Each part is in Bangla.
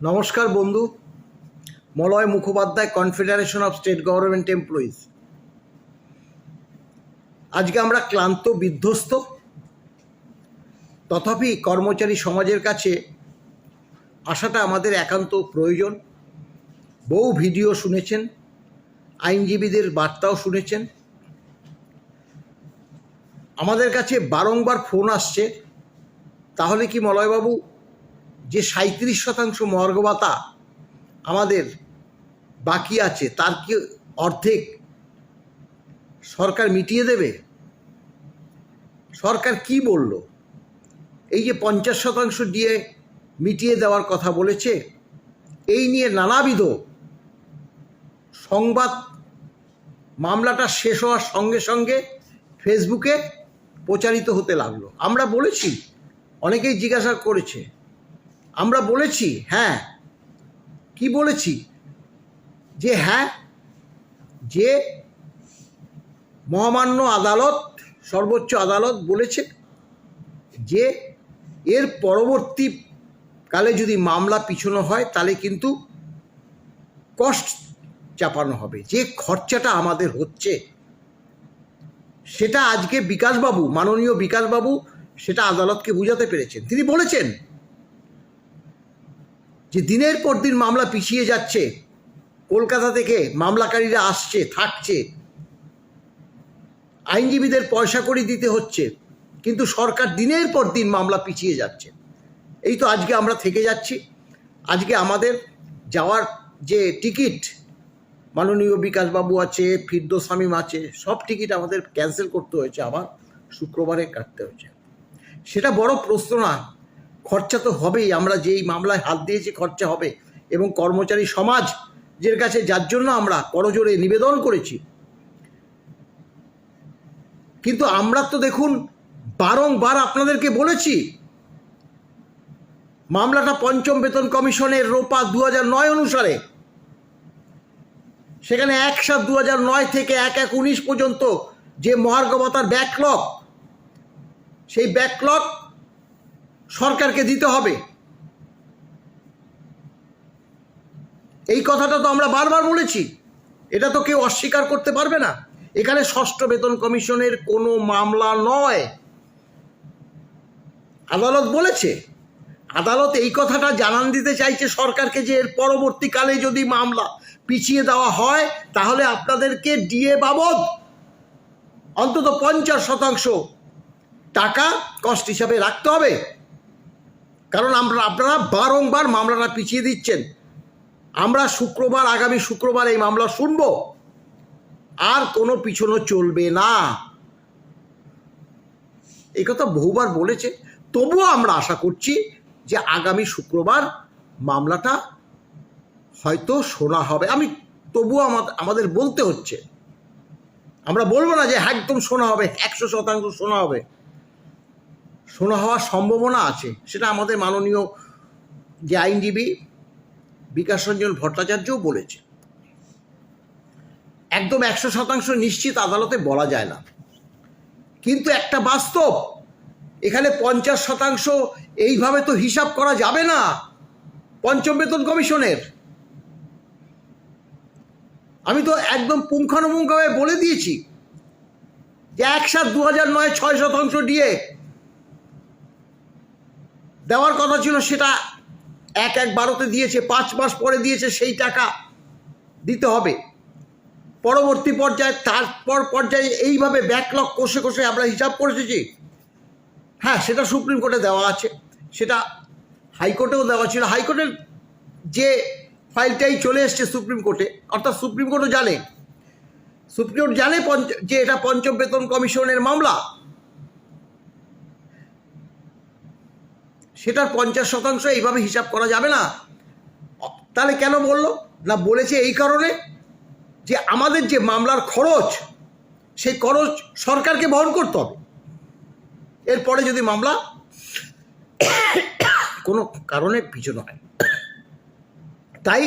নমস্কার বন্ধু। Malay Mukhopadhyay confederation of state government employees আজকে আমরা ক্লান্ত, বিধ্বস্ত, তথাপি কর্মচারী সমাজের কাছে আসাটা আমাদের একান্ত প্রয়োজন। বহু ভিডিও শুনেছেন, আইনজীবীদের বার্তাও শুনেছেন। আমাদের কাছে বারংবার ফোন আসছে, তাহলে কি মলয়বাবু যে সাঁত্রিশ শতাংশ মর্গবাতা আমাদের বাকি আছে, তার কি অর্ধেক সরকার মিটিয়ে দেবে? সরকার কি বলল? এই যে পঞ্চাশ শতাংশ দিয়ে মিটিয়ে দেওয়ার কথা বলেছে, এই নিয়ে নানাবিধ সংবাদ মামলাটা শেষ হওয়ার সঙ্গে সঙ্গে ফেসবুকে প্রচারিত হতে লাগল। আমরা বলেছি, অনেকেই জিজ্ঞাসা করেছে আমরা বলেছি হ্যাঁ। কি বলেছি? যে হ্যাঁ যে মহামান্য আদালত, সর্বোচ্চ আদালত বলেছে যে, এর পরবর্তী কালে যদি মামলা পিছনো হয়, তাহলে কিন্তু কষ্ট চাপানো হবে। যে খরচাটা আমাদের হচ্ছে, সেটা আজকে বিকাশবাবু, মাননীয় বিকাশবাবু, সেটা আদালতকে বুঝাতে পেরেছেন। তিনি বলেছেন যে দিনের পর দিন মামলা পিছিয়ে যাচ্ছে, কলকাতা থেকে মামলাকারীরা আসছে, থাকছে। আইনজীবীদের পয়সা করে দিতে হচ্ছে, কিন্তু সরকার দিনের পর দিন মামলা পিছিয়ে যাচ্ছে। এই তো আজকে আমরা থেকে যাচ্ছি। আজকে আমাদের যাওয়ার যে টিকিট, মাননীয় বিকাশবাবু আছে ফিরদো শামীম আছে, সব টিকিট আমাদের ক্যান্সেল করতে হয়েছে, আবার শুক্রবারে কাটতে হয়েছে। সেটা বড় প্রশ্ন না খরচা তো হবেই, আমরা যেই মামলায় হাত দিয়েছি খরচা হবে। এবং কর্মচারী সমাজ যের কাছে যার জন্য আমরা করজোরে নিবেদন করেছি। কিন্তু আমরা তো দেখুন, বারংবার আপনাদেরকে বলেছি, মামলাটা পঞ্চম বেতন কমিশনের রোপা দু নয় অনুসারে। সেখানে এক সাত দু নয় থেকে এক এক উনিশ পর্যন্ত যে মহার্গবতার ব্যাকলগ সেই ব্যাকলগ সরকারকে দিতে হবে। এই কথাটা তো আমরা বারবার বলেছি। এটা তো কেউ অস্বীকার করতে পারবে না। এখানে ষষ্ঠ বেতন কমিশনের কোনো মামলা নয়। আদালত বলেছে, আদালত এই কথাটা জানান দিতে চাইছে সরকারকে যে এর পরবর্তীকালে যদি মামলা পিছিয়ে দেওয়া হয়, তাহলে আপনাদেরকে ডিএ বাবদ অন্তত পঞ্চাশ শতাংশ টাকা কস্ট হিসাবে রাখতে হবে। কারণ আমরা, আপনারা বারংবার মামলাটা পিছিয়ে দিচ্ছেন। আমরা শুক্রবার, আগামী শুক্রবার এই মামলা শুনব। আর কোনো পিছনো চলবে না। এই কথা বহুবার বলেছে। তবুও আমরা আশা করছি যে আগামী শুক্রবার মামলাটা হয়তো শোনা হবে। আমি, তবুও আমাদের বলতে হচ্ছে। আমরা বলব না যে একদম শোনা হবে, একশো শতাংশ শোনা হবে। শোনা হওয়ার সম্ভাবনা আছে, সেটা আমাদের মাননীয় যে আইনজীবী বিকাশ রঞ্জন ভট্টাচার্যও বলেছে একদম একশো শতাংশ নিশ্চিত আদালতে বলা যায় না। কিন্তু একটা বাস্তব, এখানে পঞ্চাশ শতাংশ এইভাবে তো হিসাব করা যাবে না, পঞ্চম বেতন কমিশনের। আমি তো একদম পুঙ্খানুপুঙ্খভাবে বলে দিয়েছি যে এক সাত দু হাজার নয় ছয় শতাংশ দিয়ে দেওয়ার কথা ছিল, সেটা এক এক বারোতে দিয়েছে, পাঁচ মাস পরে দিয়েছে, সেই টাকা দিতে হবে। পরবর্তী পর্যায়ে, তারপর পর্যায়ে এইভাবে ব্যাকলগ কষে কষে আমরা হিসাব করে এসেছি হ্যাঁ সেটা সুপ্রিম কোর্টে দেওয়া আছে। সেটা হাইকোর্টেও দেওয়া ছিল। হাইকোর্টের যে ফাইলটাই চলে এসছে সুপ্রিম কোর্টে, অর্থাৎ সুপ্রিম কোর্টও জানে। সুপ্রিম কোর্ট জানে যে এটা পঞ্চম বেতন কমিশনের মামলা। সেটার পঞ্চাশ শতাংশ এইভাবে হিসাব করা যাবে না। তাহলে কেন বলল? না, বলেছে এই কারণে যে আমাদের যে মামলার খরচ, সেই খরচ সরকারকে বহন করতে হবে। এরপরে যদি মামলা কোনো কারণে পিছনে হয়। তাই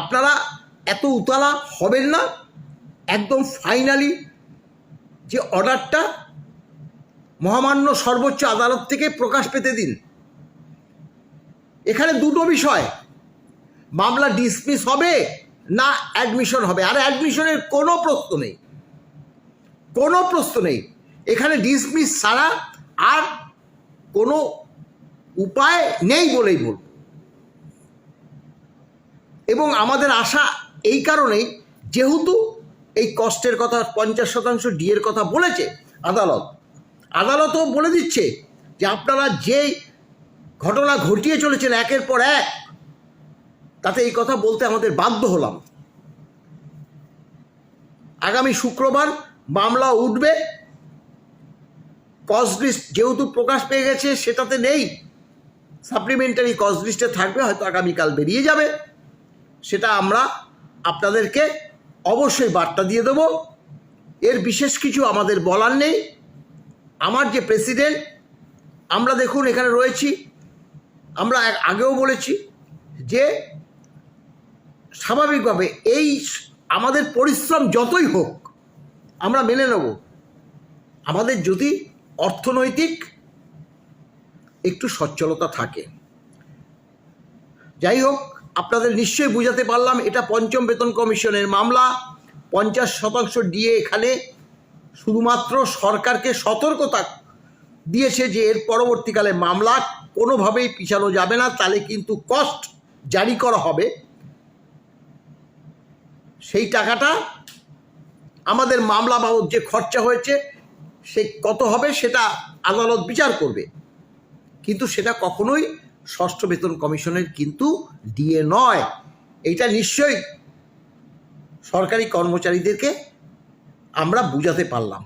আপনারা এত উতলা হবেন না, একদম ফাইনালি যে অর্ডারটা মহামান্য সর্বোচ্চ আদালত থেকে প্রকাশ পেতে দিন। এখানে দুটো বিষয়। মামলা ডিসমিস হবে না অ্যাডমিশন হবে। আর অ্যাডমিশনের কোনো প্রশ্ন নেই। কোনো প্রশ্ন নেই। এখানে ডিসমিস ছাড়া আর কোনো উপায় নেই বলেই বলব। এবং আমাদের আশা এই কারণেই, যেহেতু এই কষ্টের কথা পঞ্চাশ শতাংশ ডিএর কথা বলেছে আদালত। আদালতও বলে দিচ্ছে যে আপনারা যে ঘটনা ঘটিয়ে চলেছেন একের পর এক। তাতে এই কথা বলতে আমাদের বাধ্য হলাম। আগামী শুক্রবার মামলা উঠবে। কজ লিস্ট যেহেতু প্রকাশ পেয়ে গেছে, সেটাতে নেই। সাপ্লিমেন্টারি কজ লিস্টে থাকবে, হয়তো আগামীকাল বেরিয়ে যাবে। সেটা আমরা আপনাদেরকে অবশ্যই বার্তা দিয়ে দেব। এর বিশেষ কিছু আমাদের বলার নেই। আমার যে প্রেসিডেন্ট আমরা দেখুন এখানে রয়েছি। আমরা আগেও বলেছি যে স্বাভাবিকভাবে এই আমাদের পরিশ্রম যতই হোক, আমরা মেনে নেব। আমাদের যদি অর্থনৈতিক একটু সচ্ছলতা থাকে। যাই হোক, আপনাদের নিশ্চয়ই বুঝাতে পারলাম, এটা পঞ্চম বেতন কমিশনের মামলা। পঞ্চাশ শতাংশ দিয়ে এখানে শুধুমাত্র সরকারকে সতর্কতা দিয়েছে যে এর পরবর্তীকালে মামলা কোনোভাবেই পিছানো যাবে না, তাহলে কিন্তু কস্ট জারি করা হবে। সেই টাকাটা আমাদের মামলা বাবদ যে খরচা হয়েছে, সে কত হবে সেটা আদালত বিচার করবে। কিন্তু সেটা কখনোই ষষ্ঠ বেতন কমিশনের কিন্তু দিয়ে নয়। এটা নিশ্চয়ই সরকারি কর্মচারীদেরকে আমরা বুঝাতে পারলাম।